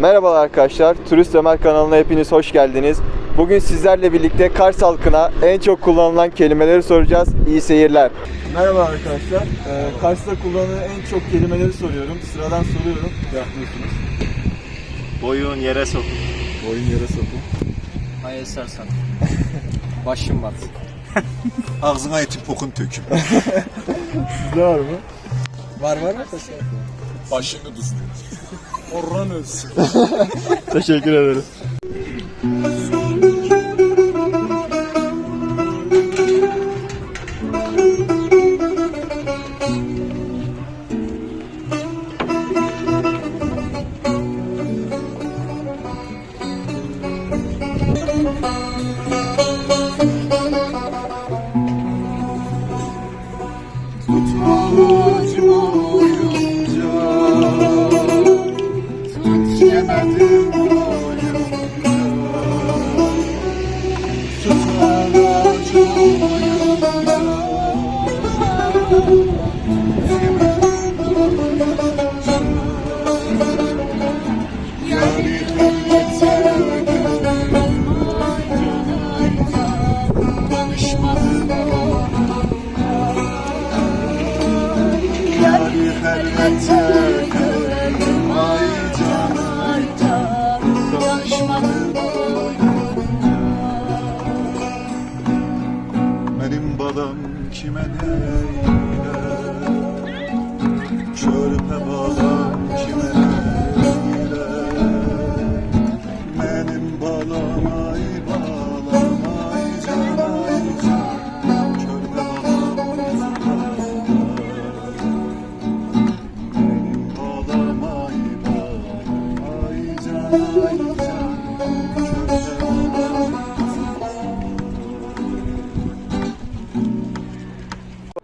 Merhabalar arkadaşlar, Turist Ömer kanalına hepiniz hoş geldiniz. Bugün sizlerle birlikte Kars halkına en çok kullanılan kelimeleri soracağız. İyi seyirler. Merhaba arkadaşlar, ee, Kars'ta kullanılan en çok kelimeleri soruyorum. Sıradan soruyorum, cevaplıyorsunuz. Boyun yere sok. Boyun yere sokun. Hayır sarsan. Başım bat. Ağzına eti pokun töküm. Sizde var mı? Var var mı? Başını düzgün. Orhan ölsün. Teşekkür ederim. Tutmalıcı Thank you.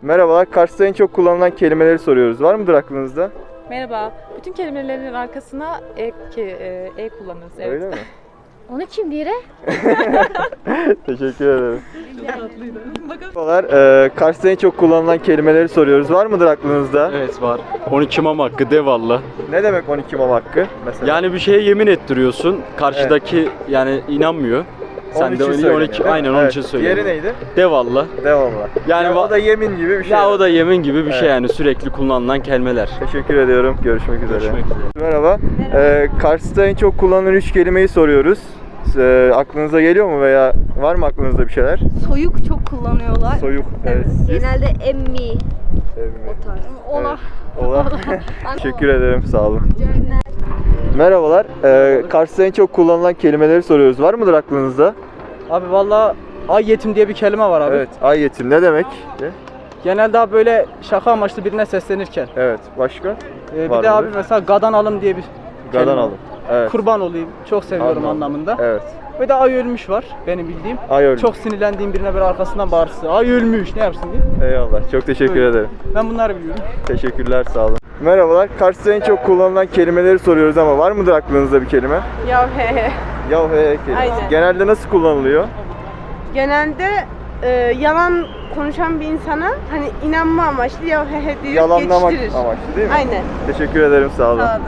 Merhabalar, Kars'ta en çok kullanılan kelimeleri soruyoruz. Var mıdır aklınızda? Merhaba. Bütün kelimelerin arkasına e, ki, e, e kullanırız. Evet. Öyle mi? Onu kim diye? Teşekkür ederim. Merhabalar, e, Kars'ta en çok kullanılan kelimeleri soruyoruz. Var mıdır aklınızda? Evet var. 12 mam hakkı de valla. Ne demek 12 mam hakkı mesela? Yani bir şeye yemin ettiriyorsun. Karşıdaki yani inanmıyor. Sen de söyleniyor, 12 değil mi? aynen onun Evet. için söylüyorum. Diğeri neydi? De valla. Devamlı. Yani Yani va- o da yemin gibi bir şey. Ya o da yemin gibi bir şey Evet. yani sürekli kullanılan kelimeler. Teşekkür ediyorum. Görüşmek üzere. Görüşmek üzere. Merhaba. Ee, Kars'ta en çok kullanılan üç kelimeyi soruyoruz. Ee, aklınıza geliyor mu veya var mı aklınızda bir şeyler? Soyuk çok kullanıyorlar. Soyuk. Evet. Genelde emmi Sevimi. o tarz. Ola. Evet. Ola. Teşekkür ederim. Sağ olun. Merhabalar. Ee, Kars'ta en çok kullanılan kelimeleri soruyoruz. Var mıdır aklınızda? Abi valla ay yetim diye bir kelime var abi. Evet. Ay yetim ne demek? Genelde abi böyle şaka amaçlı birine seslenirken. Evet. Başka? Ee, Var bir de abi mıdır? mesela gadan alım diye bir Gadan kelime var. alın. Evet. Kurban olayım. Çok seviyorum Anladım. anlamında. Evet. Ve de ay ölmüş var benim bildiğim. Ay ölmüş. Çok sinirlendiğim birine böyle arkasından bağırsın. Ay ölmüş ne yapsın diye. Eyvallah. Çok teşekkür Öyle. ederim. Ben bunları biliyorum. Teşekkürler. Sağ olun. Merhabalar. Kars'ta en çok kullanılan kelimeleri soruyoruz ama var mıdır aklınızda bir kelime? Ya he he. Ya he kelimesi. Aynen. Genelde nasıl kullanılıyor? Genelde e, yalan konuşan bir insana hani inanma amaçlı ya he he diye Yalanlamak geçiştirir. amaçlı değil mi? Aynen. Teşekkür ederim. Sağ olun. Sağ olun.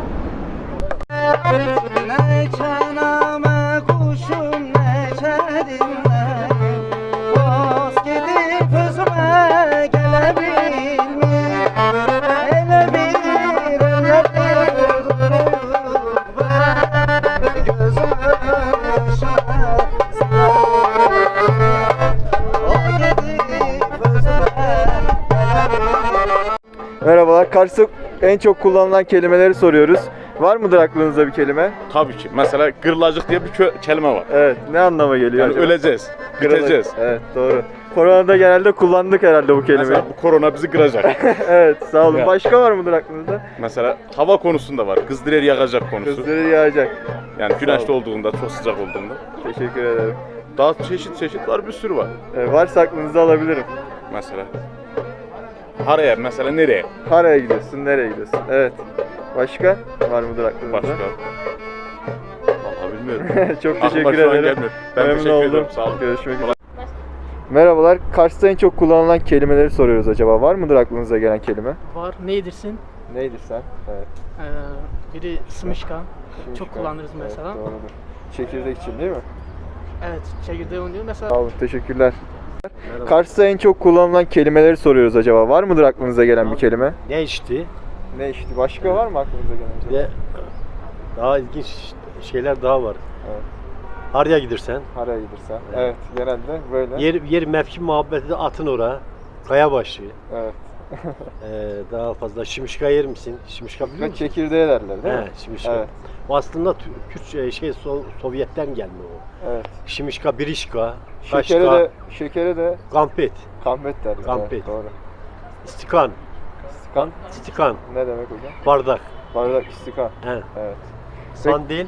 Merhabalar. Kars'ta en çok kullanılan kelimeleri soruyoruz. Var mıdır aklınızda bir kelime? Tabii ki. Mesela gırlacık diye bir kö- kelime var. Evet. Ne anlama geliyor Yani acaba? öleceğiz, biteceğiz. Evet doğru. Koronada genelde kullandık herhalde bu kelimeyi. Mesela bu korona bizi kıracak. evet sağ olun. Başka var mıdır aklınızda? Mesela hava konusunda var. Kızdirer yakacak konusu. Gözleri yağacak. Yani güneşli olduğunda, çok sıcak olduğunda. Teşekkür ederim. Daha çeşit çeşit var, bir sürü var. Ee, varsa aklınızda alabilirim. Mesela. Haraya mesela nereye? Haraya gidiyorsun, nereye gidiyorsun? Evet. Başka var mıdır aklınızda? Başka. Vallahi bilmiyorum. Çok Aklıma teşekkür şu an ederim. Ben Memnun teşekkür oldum. ederim. Sağ olun. Görüşmek üzere. Merhabalar. Kars'ta en çok kullanılan kelimeleri soruyoruz acaba. Var mıdır aklınıza gelen kelime? Var. Neydirsin? Neydi sen? Evet. Ee, biri sımışka. Şimşek. Çok kullanırız Evet, mesela. doğrudur. Çekirdek için değil mi? Evet, çekirdeği oynuyor. Mesela Sağ olun, teşekkürler. Kars'ta en çok kullanılan kelimeleri soruyoruz acaba. Var mıdır aklınıza gelen bir kelime? Ne içti? Ne işte? Başka var mı aklınıza gelen? Bir de daha ilginç şeyler daha var. Evet. Harya gidersen, Haraya gidersen. Evet, genelde böyle. yer, yer mevki muhabbeti de atın ora. Kaya başı. Evet. Ee, daha fazla şimşika yer misin? Şimşika biliyor musun? çekirdeği derler değil mi? He, şimşika. Evet. O aslında Tü- Kürt şey So- Sovyet'ten gelme o. Evet. Şimşika, birişka, Şekere kaşka, de, şekere de gampet, kahmet derler. Kahmet. Evet, doğru. istikan, İstikan istikan, ne demek hocam? bardak, Bardak istikan. he. Evet. sandil,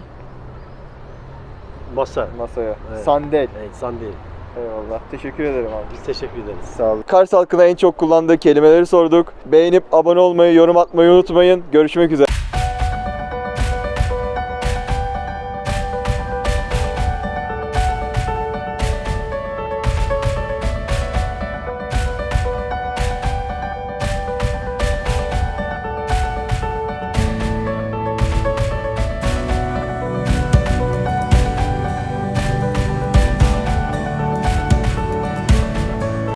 masa. Masaya. Evet. Sandal. Evet, sandil. Eyvallah. Teşekkür ederim abi. Biz teşekkür ederiz. Sağ olun. Kars halkına en çok kullandığı kelimeleri sorduk. Beğenip abone olmayı, yorum atmayı unutmayın. Görüşmek üzere.